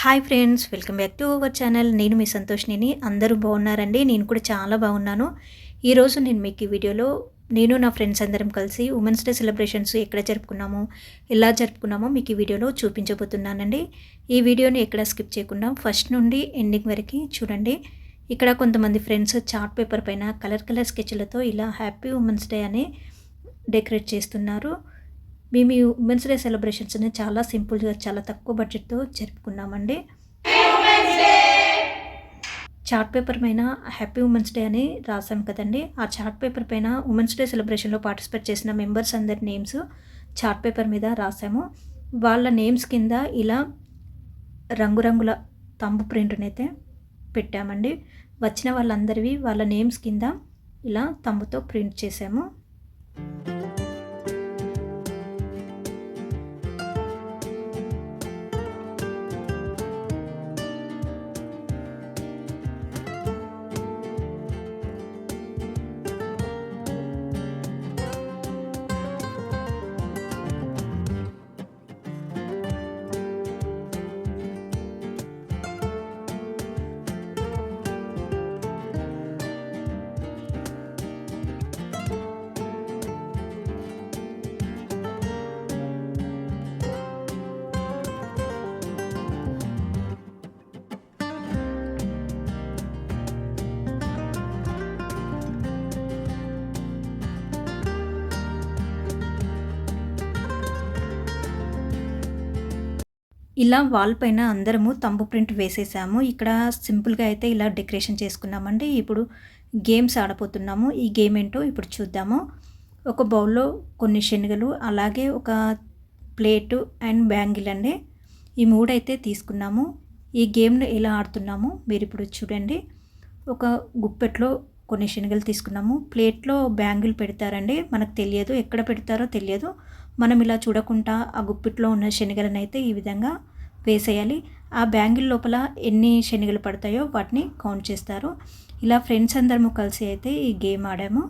Hi friends welcome back to our channel నేను మీ సంతోష్నిని అందరూ బాగున్నారండి? నేను కూడా చాలా బాగున్నాను. ఈరోజు నేను మీకు ఈ వీడియోలో నేను నా ఫ్రెండ్స్ అందరం కలిసి ఉమెన్స్ డే సెలబ్రేషన్స్ ఎక్కడ జరుపుకున్నామో ఎలా జరుపుకున్నామో మీకు ఈ వీడియోలో చూపించబోతున్నానండి. ఈ వీడియోని ఎక్కడ స్కిప్ చేయకుండా ఫస్ట్ నుండి ఎండింగ్ వరకు చూడండి. ఇక్కడ కొంతమంది ఫ్రెండ్స్ చార్ట్ పేపర్ పైన కలర్ కలర్ స్కెచ్లతో ఇలా హ్యాపీ ఉమెన్స్ డే అని డెకరేట్ చేస్తున్నారు. మేము ఈ ఉమెన్స్ డే సెలబ్రేషన్స్ని చాలా సింపుల్గా చాలా తక్కువ బడ్జెట్తో జరుపుకున్నామండి. చార్ట్ పేపర్ పైన హ్యాపీ ఉమెన్స్ డే అని రాసాం కదండి. ఆ చార్ట్ పేపర్ పైన ఉమెన్స్ డే సెలబ్రేషన్లో పార్టిసిపేట్ చేసిన మెంబర్స్ అందరి నేమ్స్ చార్ట్ పేపర్ మీద రాసాము వాళ్ళ నేమ్స్ కింద ఇలా రంగురంగుల తంబు ప్రింట్ని అయితే పెట్టామండి. వచ్చిన వాళ్ళందరివి వాళ్ళ నేమ్స్ కింద ఇలా తంబుతో ప్రింట్ చేసాము ఇలా వాల్ పైన అందరము తంబు ప్రింట్ వేసేసాము. ఇక్కడ సింపుల్గా అయితే ఇలా డెకరేషన్ చేసుకున్నామండి. ఇప్పుడు గేమ్స్ ఆడపోతున్నాము ఈ గేమ్ ఏంటో ఇప్పుడు చూద్దాము. ఒక బౌల్లో కొన్ని శనగలు అలాగే ఒక ప్లేటు అండ్ బ్యాంగిల్ అండి. ఈ మూడైతే తీసుకున్నాము. ఈ గేమ్ను ఎలా ఆడుతున్నాము మీరు ఇప్పుడు చూడండి. ఒక గుప్పెట్లో కొన్ని శనగలు తీసుకున్నాము. ప్లేట్లో బ్యాంగిల్ పెడతారండి. మనకు తెలియదు. ఎక్కడ పెడతారో తెలియదు. మనం ఇలా చూడకుండా ఆ గుప్పిట్లో ఉన్న శనగలను అయితే ఈ విధంగా వేసేయాలి. ఆ బ్యాంగిల్ లోపల ఎన్ని శనగలు పడతాయో వాటిని కౌంట్ చేస్తారు. ఇలా ఫ్రెండ్స్ అందరము కలిసి అయితే ఈ గేమ్ ఆడాము.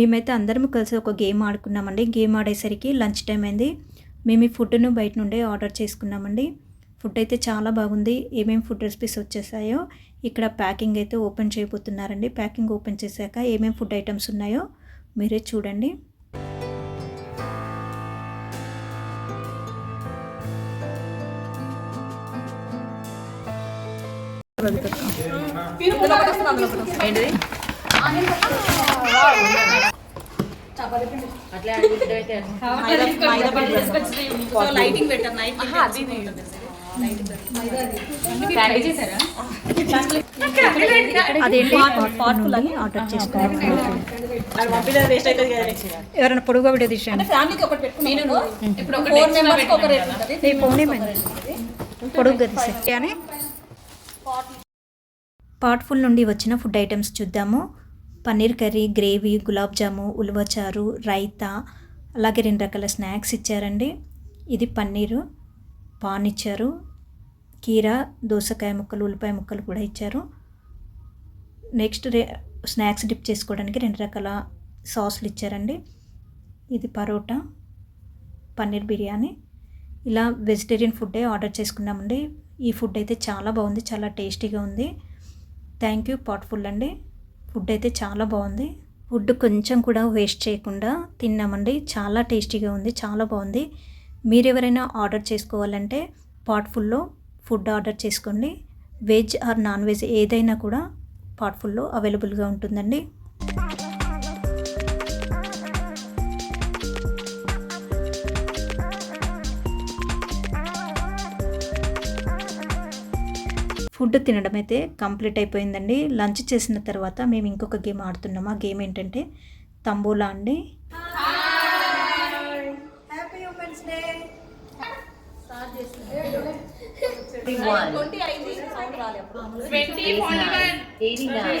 మేమైతే అందరం కలిసి ఒక గేమ్ ఆడుకున్నామండి. గేమ్ ఆడేసరికి లంచ్ టైం అయింది. మేము ఈ ఫుడ్ను బయట నుండే ఆర్డర్ చేసుకున్నామండి. ఫుడ్ అయితే చాలా బాగుంది. ఏమేమి ఫుడ్ రెసిపీస్ వచ్చేసాయో ఇక్కడ ప్యాకింగ్ అయితే ఓపెన్ చేయబోతున్నారండి. ప్యాకింగ్ ఓపెన్ చేశాక ఏమేమి ఫుడ్ ఐటమ్స్ ఉన్నాయో మీరే చూడండి. ఏంటిది? లైటింగ్ పెట్టారు నైట్ ఎవరైనా పొడుగు వీడియో తీసండి ఫ్యామిలీకి ఒకటి పెట్టుకున్నాను ఇప్పుడు ఒక ఫోర్ మెంబర్స్ ఒక రేట్ ఉంటుంది. నీ ఫోన్ ఏమైంది? పొడుగు తీసే అని పాట్ ఫుల్ నుండి వచ్చిన ఫుడ్ ఐటమ్స్ చూద్దాము. పన్నీర్ కర్రీ గ్రేవీ గులాబ్ జాము ఉలవచారు రైతా అలాగే రెండు రకాల స్నాక్స్ ఇచ్చారండి. ఇది పన్నీరు. పాన్ ఇచ్చారు. కీరా దోసకాయ ముక్కలు ఉల్లిపాయ ముక్కలు కూడా ఇచ్చారు. నెక్స్ట్ రే స్నాక్స్ డిప్ చేసుకోవడానికి రెండు రకాల సాసులు ఇచ్చారండి. ఇది పరోటా పన్నీర్ బిర్యానీ. ఇలా వెజిటేరియన్ ఫుడ్డే ఆర్డర్ చేసుకున్నామండి. ఈ ఫుడ్ అయితే చాలా బాగుంది చాలా టేస్టీగా ఉంది. థ్యాంక్ యూ పాట్ఫుల్ అండి. ఫుడ్ అయితే చాలా బాగుంది. ఫుడ్ కొంచెం కూడా వేస్ట్ చేయకుండా తిన్నామండి. చాలా టేస్టీగా ఉంది చాలా బాగుంది. మీరు ఎవరైనా ఆర్డర్ చేసుకోవాలంటే పాట్ఫుల్లో ఫుడ్ ఆర్డర్ చేసుకోండి. వెజ్ ఆర్ నాన్ వెజ్ ఏదైనా కూడా పాట్ఫుల్లో అవైలబుల్గా ఉంటుందండి. ఫుడ్ తినడం అయితే కంప్లీట్ అయిపోయిందండి లంచ్ చేసిన తర్వాత మేము ఇంకొక గేమ్ ఆడుతున్నాము ఆ గేమ్ ఏంటంటే తంబోలా అండి One. Eighty-nine.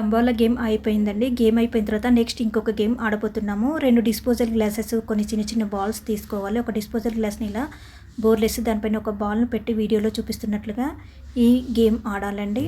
తంబోలా గేమ్ అయిపోయిందండి గేమ్ అయిపోయిన తర్వాత నెక్స్ట్ ఇంకొక గేమ్ ఆడబోతున్నాము. రెండు డిస్పోజల్ గ్లాసెస్ కొన్ని చిన్న చిన్న బాల్స్ తీసుకోవాలి. ఒక డిస్పోజల్ గ్లాస్ని ఇలా బోర్లేసి దానిపైన ఒక బాల్ను పెట్టి వీడియోలో చూపిస్తున్నట్లుగా ఈ గేమ్ ఆడాలండి.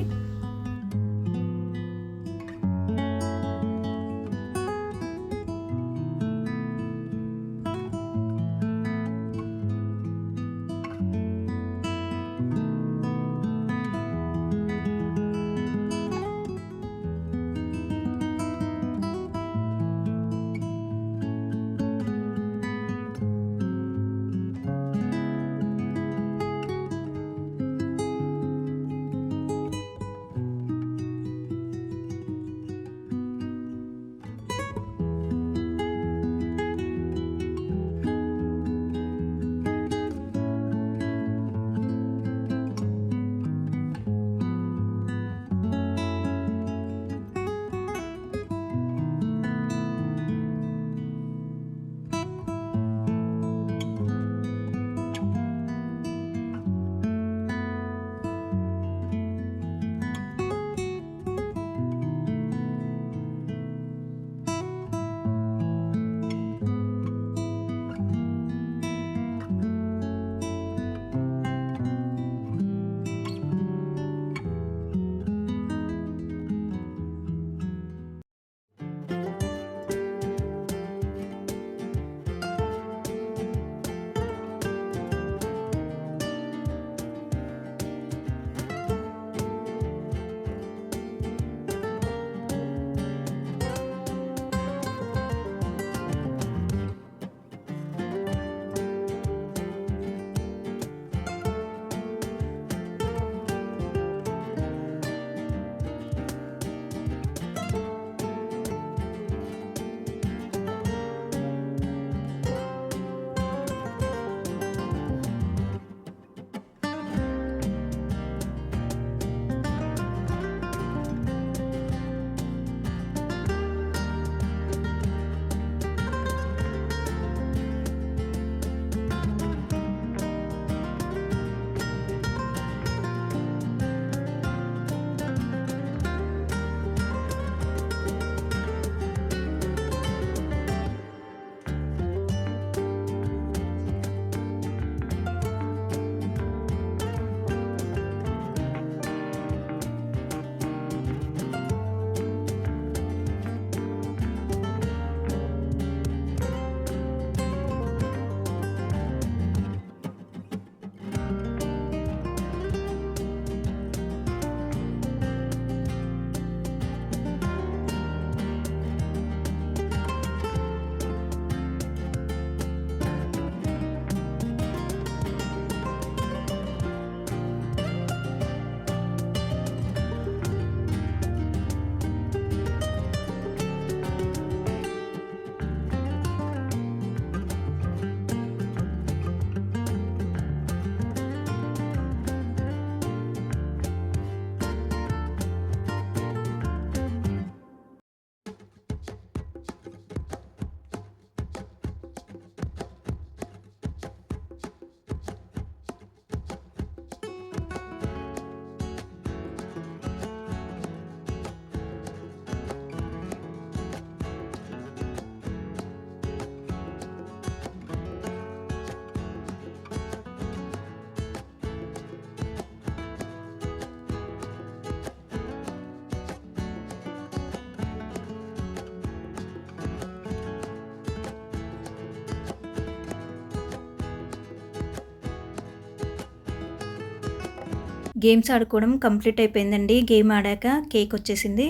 గేమ్స్ ఆడుకోవడం కంప్లీట్ అయిపోయిందండి. గేమ్ ఆడాక కేక్ వచ్చేసింది.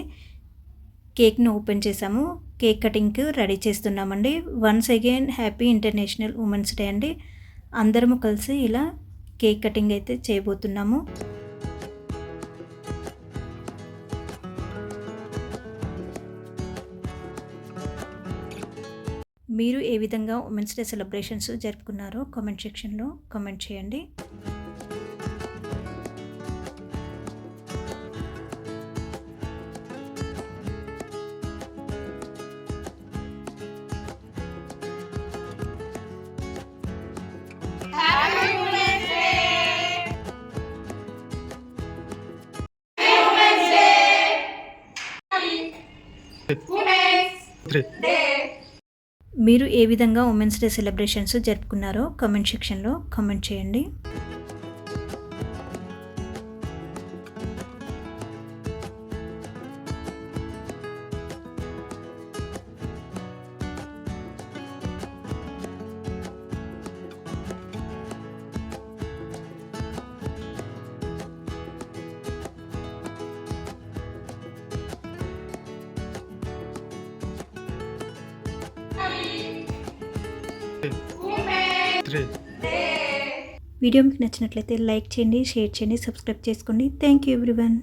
కేక్ను ఓపెన్ చేసాము. కేక్ కటింగ్కి రెడీ చేస్తున్నామండి. Once again happy international women's day అండి. అందరము కలిసి ఇలా కేక్ కటింగ్ అయితే చేయబోతున్నాము. మీరు ఏ విధంగా ఉమెన్స్ డే సెలబ్రేషన్స్ జరుపుకున్నారో కామెంట్ సెక్షన్లో కామెంట్ చేయండి. మీరు ఏ విధంగా ఉమెన్స్ డే సెలబ్రేషన్స్ జరుపుకున్నారో కామెంట్ సెక్షన్లో కామెంట్ చేయండి. వీడియో మీకు నచ్చినట్లయితే లైక్ చేయండి షేర్ చేయండి సబ్స్క్రైబ్ చేసుకోండి. Thank you everyone